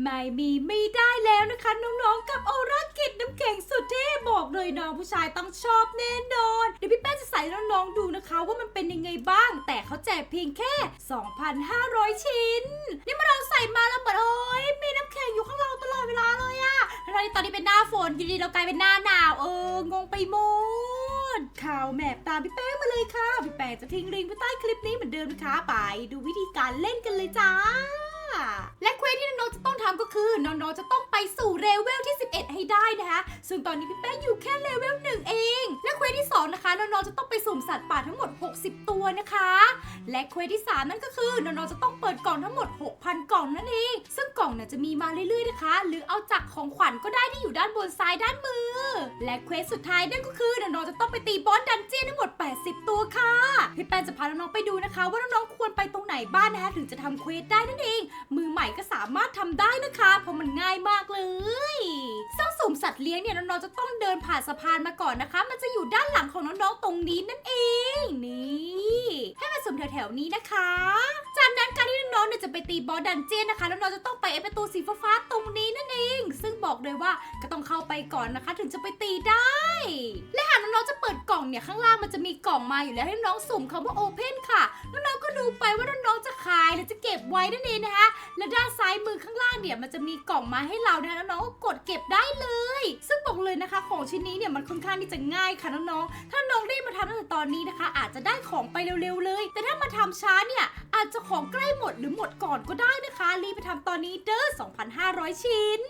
ไม่มีไม่ได้แล้วนะคะ น้องๆ กับโอรากิดน้ำแข็งสุดเท่บอกเลยน้องผู้ชายต้องชอบแน่นอน เดี๋ยวพี่แป้งจะใส่ให้น้องๆดูนะคะ ว่ามันเป็นยังไงบ้าง แต่เขาแจกเพียงแค่ 2,500 ชิ้น นี่มาเราใส่มาแล้วเหมือนโอ้ยมีน้ำแข็งอยู่ข้างเราตลอดเวลาเลยอะทั้งที่ตอนนี้เป็นหน้าฝนอยู่ดีเรากลายเป็นหน้าหนาวเอองงไปหมดข่าวแมปตามพี่แป้งมาเลยค่ะพี่แป้งจะทิ้งลิงก์ไว้ใต้คลิปนี้เหมือนเดิมนะคะไป ดูวิธีการเล่นกันเลยจ้าและเควสที่น้องๆจะ ต้องทำก็คือน้องๆจะต้องไปสู่เลเวลที่ 11 ให้ได้นะคะ ซึ่งตอนนี้พี่แป้งอยู่แค่เลเวลหนึ่งเอง และเควสที่ 2 นะคะ น้องๆจะต้องไปสุ่มสัตว์ป่าทั้งหมด 60 ตัวนะคะ และเควสที่ 3 นั่นก็คือน้องๆจะต้องเปิดกล่องทั้งหมด 6,000 กล่องนั่นเอง ซึ่งกล่องเนี่ยจะมีมาเรื่อยๆนะคะ หรือเอาจากของขวัญก็ได้ที่อยู่ด้านบนซ้ายด้านมือ และเควสสุดท้ายนั่นก็คือน้องๆจะต้องไปตีบอสดันเจี้ยนทั้งหมด 80 ตัวค่ะ ปนจะพาน้องๆไปดูนะคะ ว่าน้องๆควรไปตรงไหนบ้างนะคะถึงจะทำเควสได้นั่นเอง มือใหม่ก็สามารถทำได้นะคะ เพราะมันง่ายมากเลยซึ่งสุ่มสัตว์เลี้ยงเนี่ยน้องๆจะต้องเดินผ่านสะพานมาก่อนนะคะ มันจะอยู่ด้านหลังของน้องๆตรงนี้นั่นเองนี่ให้มาสุ่มแถวๆนี้นะคะ ตีบอสดันเจียนนะคะน้องๆจะต้องไปไอประตูสีฟ้าตรงนี้นั่นเอง ซึ่งบอกเลยว่าก็ต้องเข้าไปก่อนนะคะ ถึงจะไปตีได้ และหากน้องๆจะเปิดกล่องเนี่ยข้างล่างมันจะมีกล่องมาอยู่แล้วให้น้องสุ่มคำว่าโอเพนค่ะน้องๆก็ดูไปว่าน้องๆจะขายหรือจะเก็บไว้นั่นเองนะคะ และด้านซ้ายมือข้างล่างเนี่ยมันจะมีกล่องมาให้เรานะคะน้องๆก็กดเก็บได้เลย ซึ่งบอกเลยนะคะ ของชิ้นนี้เนี่ยมันค่อนข้างที่จะง่ายค่ะน้องๆถ้าน้องรีบมาทำตั้งแต่ตอนนี้นะคะ อาจจะได้ของไปเร็วๆเลย แต่ถ้ามาทำช้าเนี่ย อาจจะของใกล้หมดหรือหมดก่อนก็ได้นะคะ รีบไปทำตอนนี้เด้อ2,500 ชิ้น